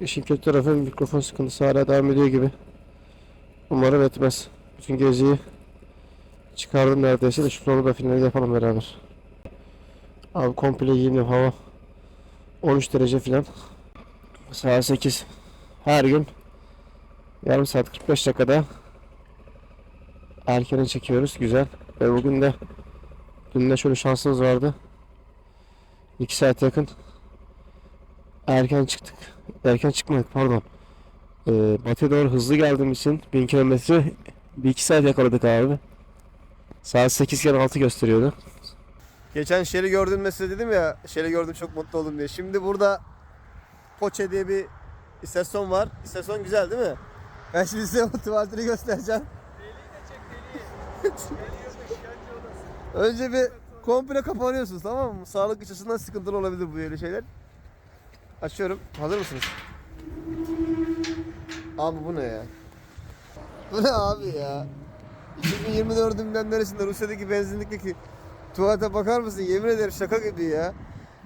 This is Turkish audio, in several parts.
İşin kötü tarafı mikrofon sıkıntısı hala devam ediyor gibi. Umarım etmez. Bütün geziyi çıkardım neredeyse de şu sonu da finali yapalım beraber. Abi komple giyindim hava 13 derece filan. Saat 8. Her gün yarım saat 45 dakikada erkene çekiyoruz. Güzel. Ve bugün de dün de şöyle şansımız vardı. 2 saat yakın erken çıktık. Erken çıkmadık pardon. Ee, batıya doğru hızlı geldiğim için 1000 kilometre bir iki saat yakaladık abi. Saat 8 iken 6 gösteriyordu. Geçen Şeli gördüm size dedim ya Şeli gördüm çok mutlu oldum diye. Şimdi burada Poçe diye bir istasyon var. İstasyon güzel değil mi? Ben şimdi size o tuvaletini göstereceğim. Önce bir komple kapanıyorsunuz tamam mı? Sağlık açısından sıkıntılı olabilir bu böyle şeyler. Açıyorum. Hazır mısınız? Abi bu ne ya? Bu ne abi ya? 2024'ün ben neresinde Rusya'daki benzinlikteki tuvalete bakar mısın? Yemin ederim şaka gibi ya.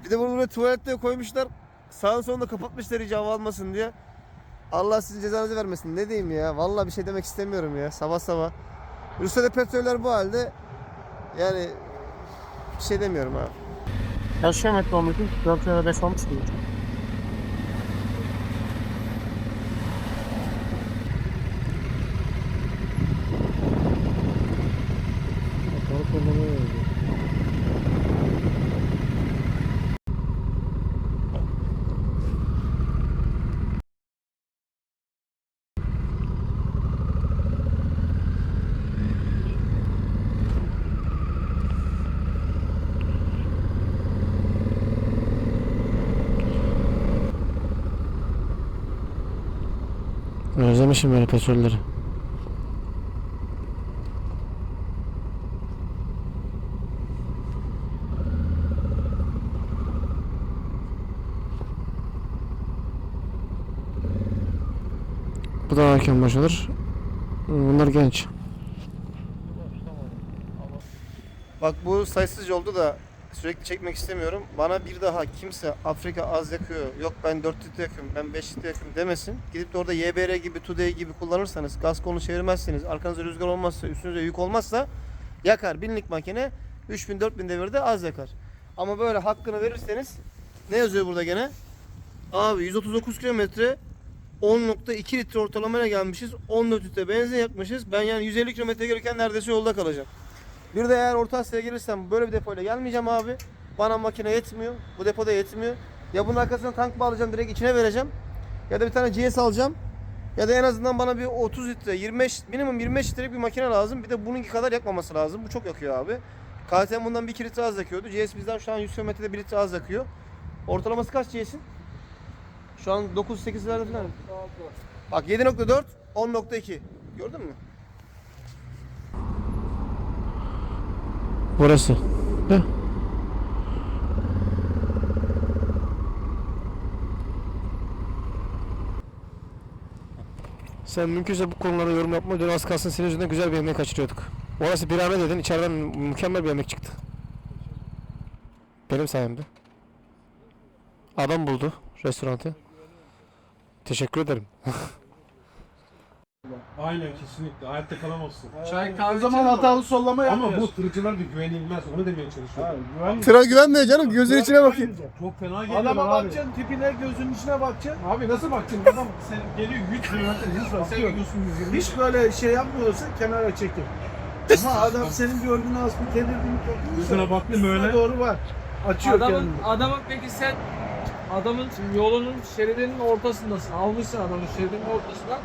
Bir de bunu buraya tuvalette koymuşlar. Sağın sonunda kapatmışlar hiç hava almasın diye. Allah sizin cezanızı vermesin. Ne diyeyim ya? Vallahi bir şey demek istemiyorum ya. Sabah sabah. Rusya'da petroller bu halde. Yani bir şey demiyorum abi. Kaç kilometre olmuştu? 4 ya da 5 olmuş mu? Özlemişim böyle petrolleri. Bu da erken başlanır. Bunlar genç. Bak bu sayısız oldu da sürekli çekmek istemiyorum. Bana bir daha kimse Afrika az yakıyor, yok ben 4 litre yakıyorum, ben 5 litre yakıyorum demesin. Gidip de orada YBR gibi, Today gibi kullanırsanız, gaz kolunu çevirmezseniz, arkanızda rüzgar olmazsa, üstünüze yük olmazsa yakar. Binlik makine 3000-4000 devirde az yakar. Ama böyle hakkını verirseniz ne yazıyor burada gene? Abi 139 kilometre 10.2 litre ortalamaya gelmişiz. 14 litre benzin yakmışız. Ben yani 150 kilometre gelirken neredeyse yolda kalacağım. Bir de eğer Orta Asya'ya gelirsem böyle bir depoyla gelmeyeceğim abi. Bana makine yetmiyor. Bu depoda yetmiyor. Ya bunun arkasına tank bağlayacağım direkt içine vereceğim. Ya da bir tane GS alacağım. Ya da en azından bana bir 30 litre, 25 minimum 25 litrelik bir makine lazım. Bir de bununki kadar yakmaması lazım. Bu çok yakıyor abi. KTM bundan 1 litre az yakıyordu. GS bizden şu an 100 kilometrede 1 litre az yakıyor. Ortalaması kaç GS'in? Şu an 9-8'lerde falan. Bak 7.4, 10.2. Gördün mü? Burası. Heh. Sen mümkünse bu konulara yorum yapma. Dün az kalsın senin yüzünden güzel bir yemek kaçırıyorduk. Orası bir ahmet dedin. içeriden mükemmel bir yemek çıktı. Benim sayemde. Adam buldu restoranı. Teşekkür ederim. Aynen kesinlikle. Hayatta kalamazsın. Çay kahve O zaman hatalı sollama Ama yapmıyorsun. bu tırcılar da güvenilmez. Onu demeye çalışıyorum. güven Tıra güvenmiyor canım. Gözün içine bakayım. Çok fena geliyor Adama abi. bakacaksın, tipine, gözünün içine bakacaksın. Abi nasıl bakacaksın? Adam sen geliyor 100 kilometre hız var. Sen gidiyorsun 120. Hiç böyle şey yapmıyorsa kenara çekil. Ama adam senin gördüğünü az bir tedirginlik Yüzüne baktım üstüne öyle. doğru var. Açıyor Adamın, kendini. adamın peki sen adamın yolunun şeridinin ortasındasın. Almışsın adamın şeridinin ortasına.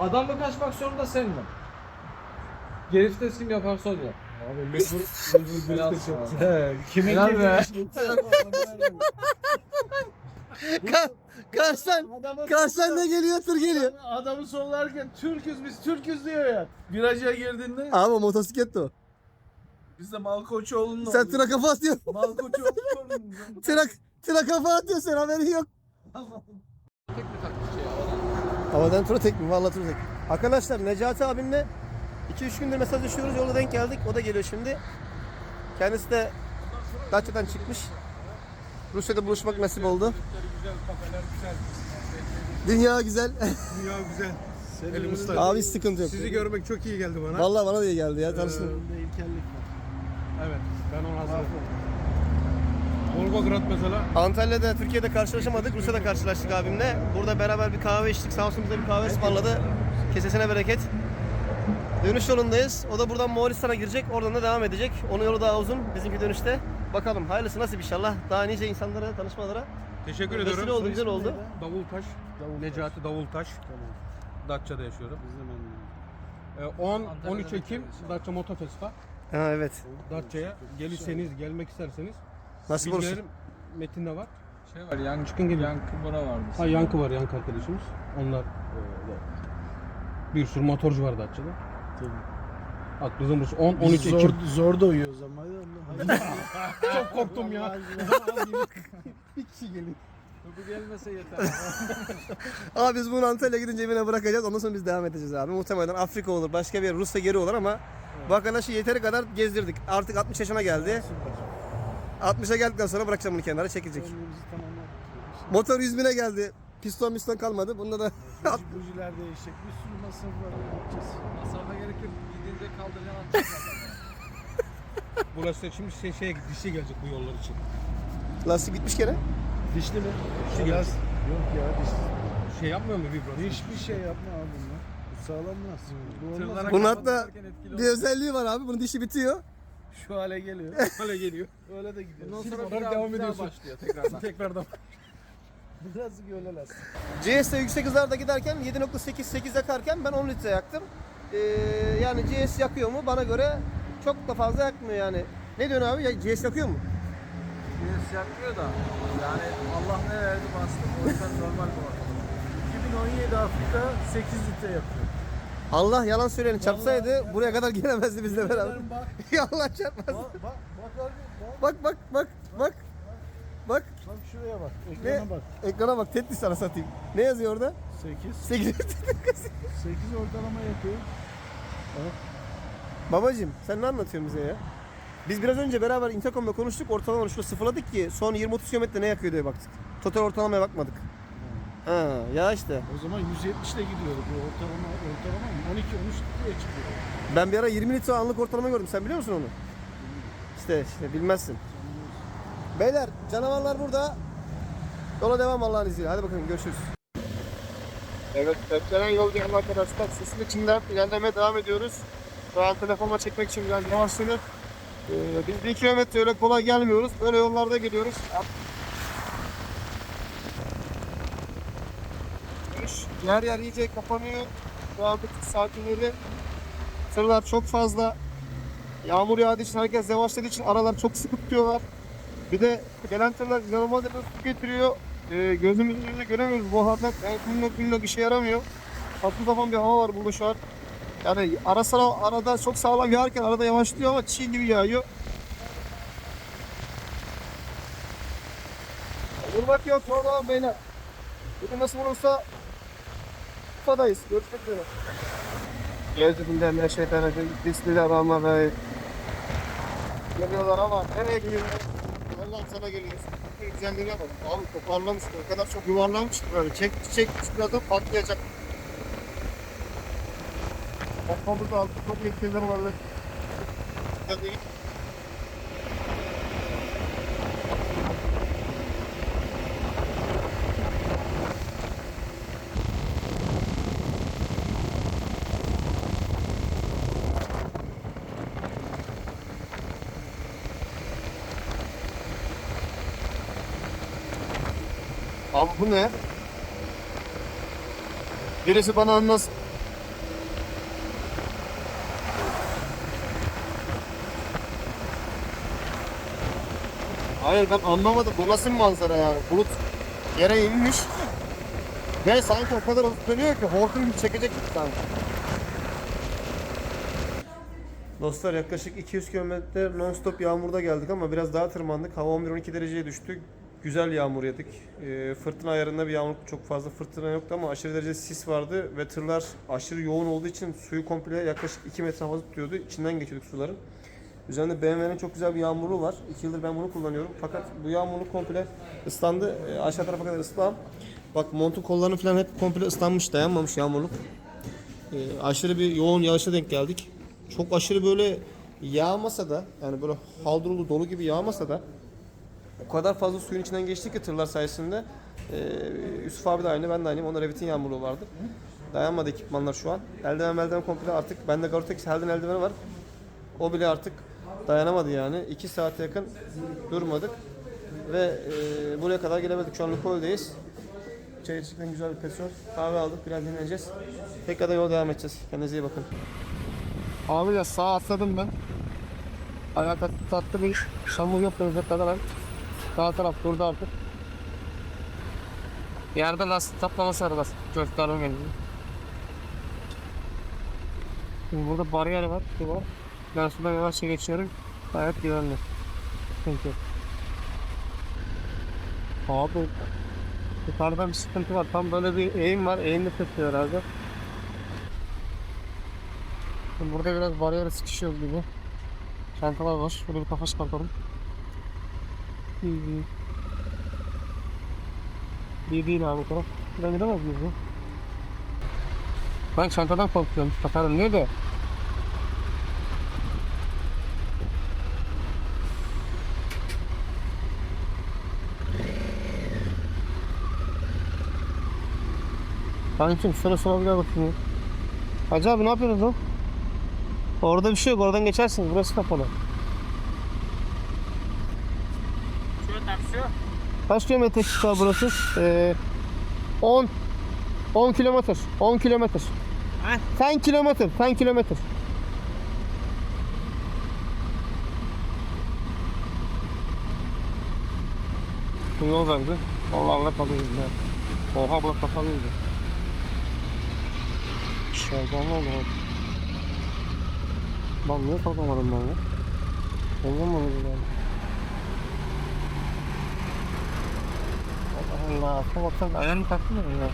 Adam mı kaçmak zorunda sen mi? Geri vites kim yaparsa o ya. Abi mecbur mecbur Helal bir sana. şey He, kimin gibi be. Adamın karşıdan ne geliyor? Tır geliyor. Adamı sollarken Türküz biz Türküz diyor ya. Viraja girdiğinde Abi motosiklet o. biz de Malkoçoğlu'nun Sen tıra kafa atıyorsun. Malkoçoğlu'nun Tıra, tıra kafa atıyorsun haberin yok. Havadan tura tek mi? Vallahi tura tek. Arkadaşlar Necati abimle 2-3 gündür mesajlaşıyoruz. Yolda denk geldik. O da geliyor şimdi. Kendisi de Datça'dan çıkmış. Rusya'da buluşmak nasip oldu. Dünya güzel. Dünya güzel. Elim ıslak. Abi hiç sıkıntı yok. Sizi görmek çok iyi geldi bana. Vallahi bana da iyi geldi ya. Tanıştım. Önünde ilkellik var. Evet. Ben onu hazırladım. Volgograd mesela. Antalya'da, Türkiye'de karşılaşamadık. Rusya'da karşılaştık abimle. Burada beraber bir kahve içtik. Sağ olsun bize bir kahve ısmarladı. Kesesine bereket. Dönüş yolundayız. O da buradan Moğolistan'a girecek. Oradan da devam edecek. Onun yolu daha uzun. Bizimki dönüşte. Bakalım hayırlısı nasip inşallah. Daha nice insanlara, tanışmalara. Teşekkür Vesile ediyorum. oldu, güzel oldu. Davultaş. Davultaş. Necati Davultaş. Tamam. Datça'da yaşıyorum. Biz de memnunuz. Ee, 10 Antalya'da 13 Ekim. Datça Motofest'a. Ha evet. Datça'ya gelirseniz, gelmek isterseniz Nasip olursun. bilgilerim metinde var. Şey var yankı, Çıkın gidin. yankı bora vardı. Ha Yankı var, Yankı arkadaşımız. Onlar e, bir sürü motorcu var Datça'da. Tabii. Aklınızın burası 10 13 Biz Ekim. Zor, zor da uyuyoruz ama. Çok korktum ya. Bir kişi geliyor. Bu gelmese yeter. Abi biz bunu Antalya'ya gidince evine bırakacağız. Ondan sonra biz devam edeceğiz abi. Muhtemelen Afrika olur, başka bir yer, Rusya geri olur ama bu arkadaşı yeteri kadar gezdirdik. Artık 60 yaşına geldi. Süper. 60'a geldikten sonra bırakacağım bunu kenara çekilecek. Motor 100 bine geldi. Piston piston kalmadı. Bunda da Buji- Bujiler değişecek. Bir sürü masraf var. Yapacağız. Masrafa gerek yok. Gidince atacaksın. Burası şimdi şey, şey dişi gelecek bu yollar için. lastik bitmiş gene. Dişli mi? Dişli Biraz-. Yok ya dişli. Şey yapmıyor mu vibro? Hiçbir şey yapma abi bunlar. Bu sağlam lastik. Bu olmaz. Tırlara Bunun hatta Bir özelliği var abi. Bunun dişi bitiyor. Şu hale geliyor. Öyle geliyor. Öyle de gidiyor. Bundan sonra bir daha, devam bir daha ediyorsun. başlıyor tekrardan. Tekrardan. Birazcık öyle lastik. GS'te yüksek hızlarda giderken 7.8-8 yakarken ben 10 litre yaktım. Ee, yani GS yakıyor mu? Bana göre çok da fazla yakmıyor yani. Ne diyorsun abi? Ya, GS yakıyor mu? Birisi yakmıyor da yani Allah ne verdi bastı. O yüzden normal bu ortalama. 2017 Afrika 8 litre yapıyor. Allah yalan söyleyeni çarpsaydı buraya kadar gelemezdi bizle beraber. Bak, Allah çarpmaz. bak, bak, bak bak. Bak bak bak bak. Bak Bak şuraya bak. ne? Ekrana bak. Ekrana bak. Tetris sana satayım. Ne yazıyor orada? 8. 8 8 ortalama yapıyor. Babacım sen ne anlatıyorsun bize ya? Biz biraz önce beraber intercom'da konuştuk. Ortalama şurada sıfırladık ki son 20-30 kilometre ne yakıyor diye baktık. Total ortalamaya bakmadık. Ha ya işte. O zaman 170 ile gidiyordu bu ortalama. Ortalama mı? 12 13 litreye çıkıyor. Ben bir ara 20 litre anlık ortalama gördüm. Sen biliyor musun onu? İşte işte bilmezsin. Beyler canavarlar burada. Yola devam Allah'ın izniyle. Hadi bakalım görüşürüz. Evet, beklenen yol geldi arkadaşlar. Sesin içinden ilerlemeye devam ediyoruz. Şu an telefonla çekmek için biraz yavaşlanıyor. Ee, biz bir kilometre öyle kolay gelmiyoruz. Böyle yollarda geliyoruz. Yer yer iyice kapanıyor. Şu an bir tık sakinledi. Tırlar çok fazla. Yağmur yağdığı için herkes yavaşladığı için aralar çok sıkı tutuyorlar. Bir de gelen tırlar inanılmaz derecede su getiriyor. Ee, gözümüzün önünde göremiyoruz bu harlar. Yani minnok minnok işe yaramıyor. Tatlı zaman bir hava var burada şu an. Yani ara sıra arada çok sağlam yağarken arada yavaşlıyor ama çiğ gibi yağıyor. Vurmak yok orada beyler. Bugün nasıl vurursa Kufadayız. Görüşmek üzere. Gezdiğinden ne şeytanı Bismillahirrahmanirrahim. Geliyorlar ama nereye geliyorlar? Allah sana geliyoruz. Güzelliğine bak. Abi toparlamış. O kadar çok yuvarlanmış ki böyle. Çek çek bir adım patlayacak. Kafamızda altı çok yetkililer olabilir. Güzelliği. Abi bu ne? Birisi bana anlasın. Hayır ben anlamadım. Bu nasıl manzara yani? Bulut yere inmiş. Ve sanki o kadar hızlı dönüyor ki hortum gibi çekecek gibi sanki. Dostlar yaklaşık 200 kilometre non-stop yağmurda geldik ama biraz daha tırmandık. Hava 11-12 dereceye düştü. Güzel yağmur yedik. Ee, fırtına ayarında bir yağmur çok fazla fırtına yoktu ama aşırı derecede sis vardı ve tırlar aşırı yoğun olduğu için suyu komple yaklaşık 2 metre havada tutuyordu. İçinden geçiyorduk suların. Üzerinde BMW'nin çok güzel bir yağmurluğu var. 2 yıldır ben bunu kullanıyorum. Fakat bu yağmurluk komple ıslandı. Ee, aşağı tarafa kadar ıslan. Bak montun kollarını falan hep komple ıslanmış, dayanmamış yağmurluk. Ee, aşırı bir yoğun yağışa denk geldik. Çok aşırı böyle yağmasa da yani böyle haldurulu dolu gibi yağmasa da o kadar fazla suyun içinden geçtik ki tırlar sayesinde. Ee, Yusuf abi de aynı, ben de aynıyım. Onda Revit'in yağmurluğu vardı. Dayanmadı ekipmanlar şu an. Eldiven eldiven komple artık. Bende Garotex Helden eldiveni var. O bile artık dayanamadı yani. 2 saate yakın durmadık. Ve e, buraya kadar gelemedik. Şu an Lukoil'deyiz. Çay içtikten güzel bir petrol. Kahve aldık. Biraz dinleneceğiz. Tekrardan yola devam edeceğiz. Kendinize iyi bakın. Abi ya sağa atladım ben. Tat, tatlı bir yok dönecek kadar ben. Sağ taraf durdu artık. Yerde lastik taplaması lastik. Gösterme geliyor. Şimdi burada bariyer var, su var. Ben sudan yavaşça geçiyorum. Gayet güvenli. Yok. Abi yukarıda bir sıkıntı var. Tam böyle bir eğim var. Eğimli tutuyor herhalde. Şimdi Burada biraz bariyer sıkışıyor gibi. Çantalar var. Şöyle bir kafa çıkartalım. İyi. İyi değil abi taraf. Buradan gidemez miyiz ya? Ben çantadan korkuyorum. Takarım niye de? Kankim sıra sıra bir daha bakayım. Hacı abi ne yapıyorsunuz lan? Orada bir şey yok. Oradan geçersiniz. Burası kapalı. Kaç kilometre çıkar burası? Ee, 10 10 kilometre. 10 kilometre. 10 kilometre. 10 kilometre. Bu yol verdi. Allah Allah kalıyız ya. Oha bu kapalıydı. Şerdan oldu. Ben niye kalkamadım ben ya? Oldu yani? Allah Allah. Baksana ayağını taktın mı ya?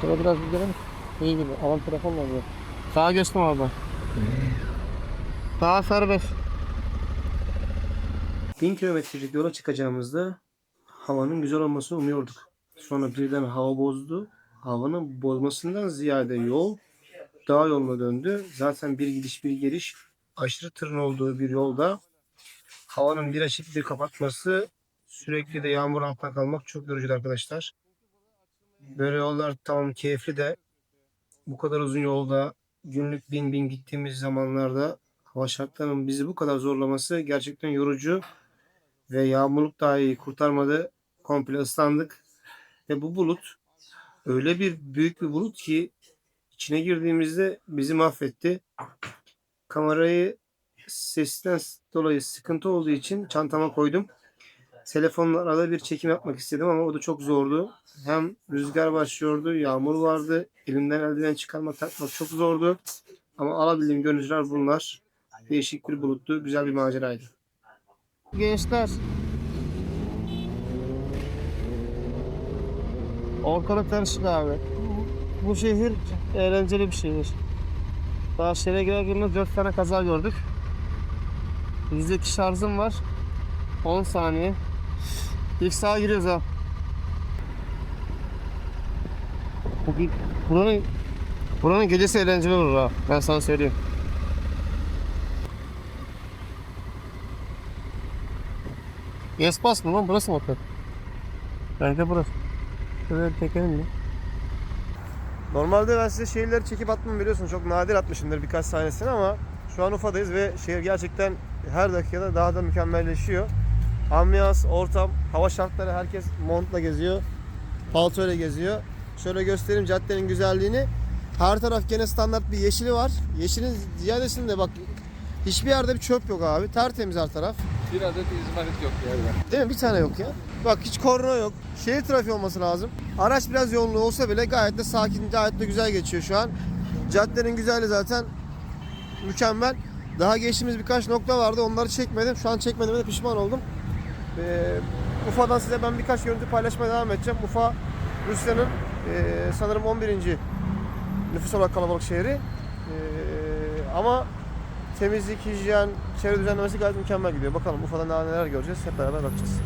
Şöyle biraz gidelim. İyi gibi. Alan telefonla oluyor. Sağa geçtim abi. Sağa serbest. 1000 kilometrelik yola çıkacağımızda havanın güzel olmasını umuyorduk. Sonra birden hava bozdu. Havanın bozmasından ziyade yol dağ yoluna döndü. Zaten bir gidiş bir geliş aşırı tırın olduğu bir yolda havanın bir açıp bir kapatması sürekli de yağmur altında kalmak çok yorucu arkadaşlar. Böyle yollar tamam keyifli de bu kadar uzun yolda günlük bin bin gittiğimiz zamanlarda hava şartlarının bizi bu kadar zorlaması gerçekten yorucu ve yağmurluk dahi kurtarmadı. Komple ıslandık. Ve bu bulut öyle bir büyük bir bulut ki içine girdiğimizde bizi mahvetti. Kamerayı sesten dolayı sıkıntı olduğu için çantama koydum. Telefonla arada bir çekim yapmak istedim ama o da çok zordu. Hem rüzgar başlıyordu, yağmur vardı. Elimden eldiven çıkarmak takmak çok zordu. Ama alabildiğim görüntüler bunlar. Değişik bir buluttu. Güzel bir maceraydı. Gençler. Ortalık karışık abi. Bu şehir eğlenceli bir şehir. Daha şehre girer girmez 4 tane kaza gördük. Bizdeki şarjım var. 10 saniye. İlk sağa giriyoruz ha. Bugün buranın buranın gecesi eğlenceli olur ha. Ben sana söyleyeyim. Yes bas mı lan? Burası mı otel? Bence burası. Şöyle tekelim mi? Normalde ben size şehirleri çekip atmam biliyorsunuz. Çok nadir atmışımdır birkaç sahnesini ama şu an Ufa'dayız ve şehir gerçekten her dakikada daha da mükemmelleşiyor. Ambiyans, ortam, hava şartları herkes montla geziyor. Paltoyla geziyor. Şöyle göstereyim caddenin güzelliğini. Her taraf gene standart bir yeşili var. Yeşilin ziyadesinde bak hiçbir yerde bir çöp yok abi. Tertemiz her taraf. Bir adet izmarit yok yerde. Değil mi? Bir tane yok ya. Bak hiç korna yok. Şehir trafiği olması lazım. Araç biraz yoğunluğu olsa bile gayet de sakin, gayet de güzel geçiyor şu an. Caddenin güzelliği zaten mükemmel. Daha geçtiğimiz birkaç nokta vardı. Onları çekmedim. Şu an çekmediğime de pişman oldum. Ee, Ufa'dan size ben birkaç görüntü paylaşmaya devam edeceğim. Ufa Rusya'nın e, sanırım 11. nüfus olarak kalabalık şehri. Ee, ama temizlik, hijyen, çevre düzenlemesi gayet mükemmel gidiyor. Bakalım Ufa'da daha neler göreceğiz. Hep beraber bakacağız.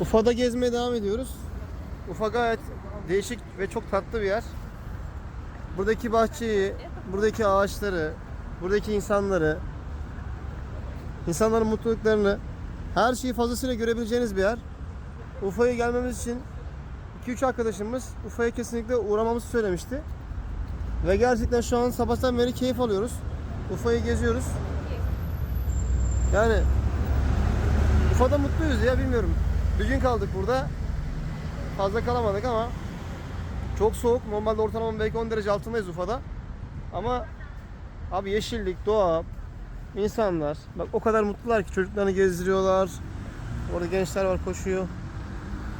Ufa'da gezmeye devam ediyoruz. Ufa gayet değişik ve çok tatlı bir yer. Buradaki bahçeyi, buradaki ağaçları, buradaki insanları, insanların mutluluklarını, her şeyi fazlasıyla görebileceğiniz bir yer. Ufa'ya gelmemiz için 2-3 arkadaşımız Ufa'ya kesinlikle uğramamızı söylemişti. Ve gerçekten şu an sabahtan beri keyif alıyoruz. Ufa'yı geziyoruz. Yani Ufa'da mutluyuz ya bilmiyorum. Bir gün kaldık burada. Fazla kalamadık ama çok soğuk. Normalde ortalama belki 10 derece altındayız Ufa'da. Ama abi yeşillik, doğa, insanlar. Bak o kadar mutlular ki çocuklarını gezdiriyorlar. Orada gençler var koşuyor.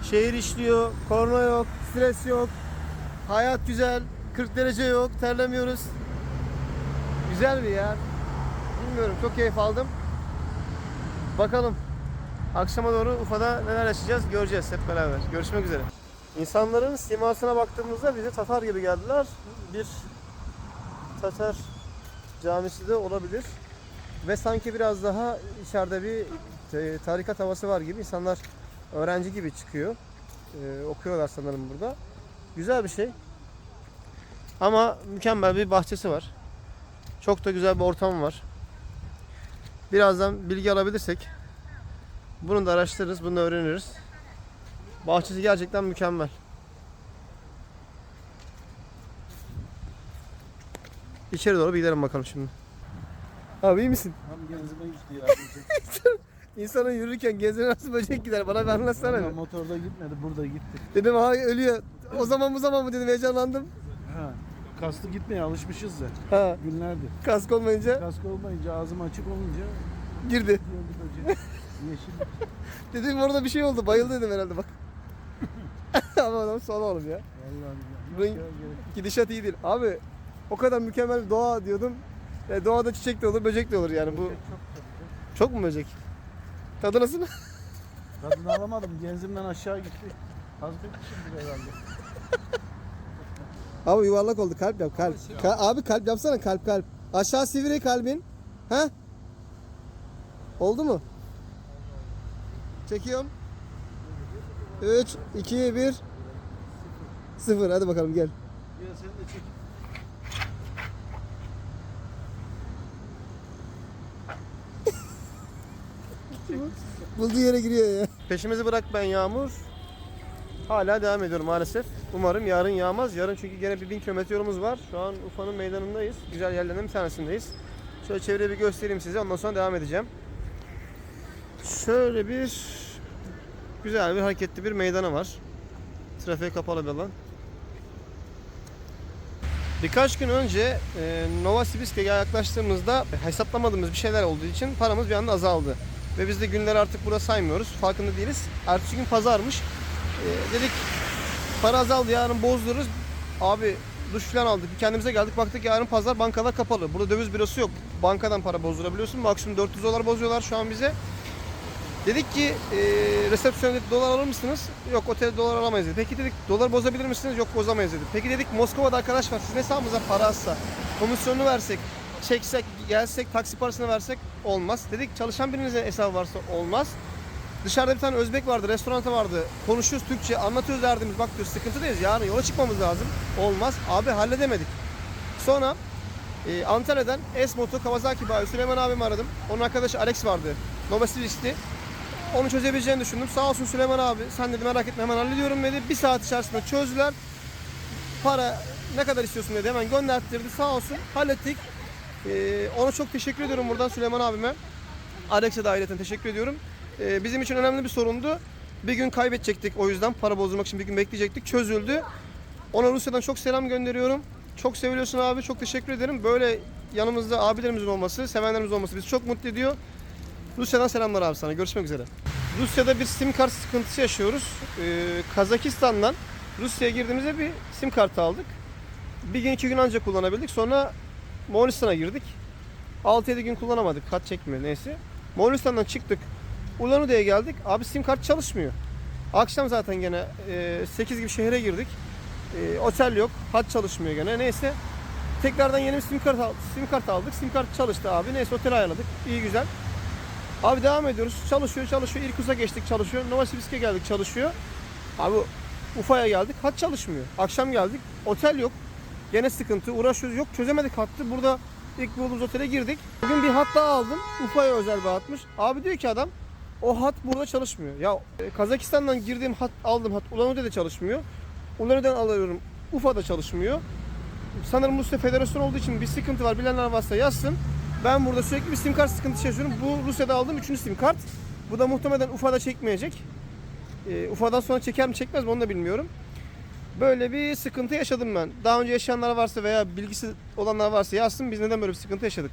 Şehir işliyor, korna yok, stres yok. Hayat güzel, 40 derece yok, terlemiyoruz. Güzel bir yer. Bilmiyorum, çok keyif aldım. Bakalım. Akşama doğru Ufa'da neler yaşayacağız göreceğiz hep beraber. Görüşmek üzere. İnsanların simasına baktığımızda bize Tatar gibi geldiler. Bir Tatar camisi de olabilir. Ve sanki biraz daha içeride bir e, tarikat havası var gibi. İnsanlar öğrenci gibi çıkıyor. Ee, okuyorlar sanırım burada. Güzel bir şey. Ama mükemmel bir bahçesi var. Çok da güzel bir ortam var. Birazdan bilgi alabilirsek bunu da araştırırız, bunu da öğreniriz. Bahçesi gerçekten mükemmel. İçeri doğru bir gidelim bakalım şimdi. Abi iyi misin? Tam genzime gitti ya. İnsanın yürürken gezine nasıl böcek gider? Bana bir anlatsana Ama motorda gitmedi, burada gitti. Dedim ha ölüyor. O zaman bu zaman mı dedim heyecanlandım. Ha. Kaslı gitmeye alışmışız da Ha günlerdir. kask olmayınca Kask olmayınca, ağzım açık olunca girdi. Yeşil. Dedim orada bir şey oldu. Bayıldı dedim herhalde bak. Ama adam son oğlum ya. Vallahi billahi. Bunun- Yok ya, gerek- Gidişat iyi değil. Abi o kadar mükemmel doğa diyordum. E, doğada çiçek de olur, böcek de olur yani. Bu çok çok. çok mu böcek? Tadı nasıl? Tadını alamadım. Genzimden aşağı gitti. Hazmetmişimdir herhalde. Abi yuvarlak oldu. Kalp yap, kalp. Ka- abi kalp yapsana, kalp kalp. Aşağı sivri kalbin. Ha? Oldu mu? Çekiyorum. 3 2 1 0. Hadi bakalım gel. Gel sen de çek. Bulduğu yere giriyor ya. Peşimizi bırak ben Yağmur. Hala devam ediyorum maalesef. Umarım yarın yağmaz. Yarın çünkü gene bir bin kilometre yolumuz var. Şu an Ufa'nın meydanındayız. Güzel yerlerden bir tanesindeyiz. Şöyle çevreyi bir göstereyim size. Ondan sonra devam edeceğim. Şöyle bir güzel bir hareketli bir meydanı var. Trafiğe kapalı bir alan. Birkaç gün önce e, Novosibirsk'e yaklaştığımızda hesaplamadığımız bir şeyler olduğu için paramız bir anda azaldı. Ve biz de günleri artık burada saymıyoruz. Farkında değiliz. Ertesi gün pazarmış. E, dedik para azaldı yarın bozdururuz. Abi duş falan aldık. Kendimize geldik. Baktık yarın pazar bankalar kapalı. Burada döviz bürosu yok. Bankadan para bozdurabiliyorsun. Maksimum 400 dolar bozuyorlar şu an bize. Dedik ki e, resepsiyonda dolar alır mısınız? Yok otelde dolar alamayız dedi. Peki dedik dolar bozabilir misiniz? Yok bozamayız dedi. Peki dedik Moskova'da arkadaş var. Sizin hesabınıza para atsa, komisyonunu versek, çeksek, gelsek, taksi parasını versek olmaz. Dedik çalışan birinizin hesabı varsa olmaz. Dışarıda bir tane Özbek vardı, restoranta vardı. Konuşuyoruz Türkçe, anlatıyoruz derdimiz. Bak diyor sıkıntıdayız. Yarın yola çıkmamız lazım. Olmaz. Abi halledemedik. Sonra e, Antalya'dan S-Moto Kawasaki bayi Süleyman abimi aradım. Onun arkadaşı Alex vardı. Novosibirsk'ti. Onu çözebileceğini düşündüm. Sağ olsun Süleyman abi. Sen dedi merak etme hemen hallediyorum dedi. Bir saat içerisinde çözdüler. Para ne kadar istiyorsun dedi. Hemen gönderttirdi. Sağ olsun hallettik. Ee, ona çok teşekkür ediyorum buradan Süleyman abime. Alex'e de ayrıca teşekkür ediyorum. Ee, bizim için önemli bir sorundu. Bir gün kaybedecektik o yüzden para bozdurmak için bir gün bekleyecektik. Çözüldü. Ona Rusya'dan çok selam gönderiyorum. Çok seviliyorsun abi. Çok teşekkür ederim. Böyle yanımızda abilerimizin olması, sevenlerimizin olması bizi çok mutlu ediyor. Rusya'dan selamlar abi sana. Görüşmek üzere. Rusya'da bir sim kart sıkıntısı yaşıyoruz. Ee, Kazakistan'dan Rusya'ya girdiğimizde bir sim kartı aldık. Bir gün iki gün ancak kullanabildik. Sonra Moğolistan'a girdik. 6-7 gün kullanamadık. Kat çekmiyor neyse. Moğolistan'dan çıktık. Ulan Ude'ye geldik. Abi sim kart çalışmıyor. Akşam zaten gene e, 8 gibi şehre girdik. E, otel yok. Hat çalışmıyor gene. Neyse. tekrardan yeni bir sim kart, sim kart aldık. Sim kart çalıştı abi. Neyse otel ayarladık. İyi güzel. Abi devam ediyoruz. Çalışıyor çalışıyor. İrkus'a geçtik çalışıyor. Novosibirsk'e geldik çalışıyor. Abi Ufa'ya geldik. Hat çalışmıyor. Akşam geldik. Otel yok. Gene sıkıntı. Uğraşıyoruz. Yok çözemedik hattı. Burada ilk bulduğumuz otele girdik. Bugün bir hat daha aldım. Ufa'ya özel bir hatmış. Abi diyor ki adam o hat burada çalışmıyor. Ya e, Kazakistan'dan girdiğim hat aldım hat Ulan-Ude'de çalışmıyor. Ulan-Ude'den alıyorum. Ufa'da çalışmıyor. Sanırım Rusya federasyon olduğu için bir sıkıntı var. Bilenler varsa yazsın. Ben burada sürekli bir sim kart sıkıntısı yaşıyorum. Bu Rusya'da aldığım üçüncü sim kart. Bu da muhtemelen Ufa'da çekmeyecek. E, Ufa'dan sonra çeker mi çekmez mi onu da bilmiyorum. Böyle bir sıkıntı yaşadım ben. Daha önce yaşayanlar varsa veya bilgisi olanlar varsa yazsın biz neden böyle bir sıkıntı yaşadık.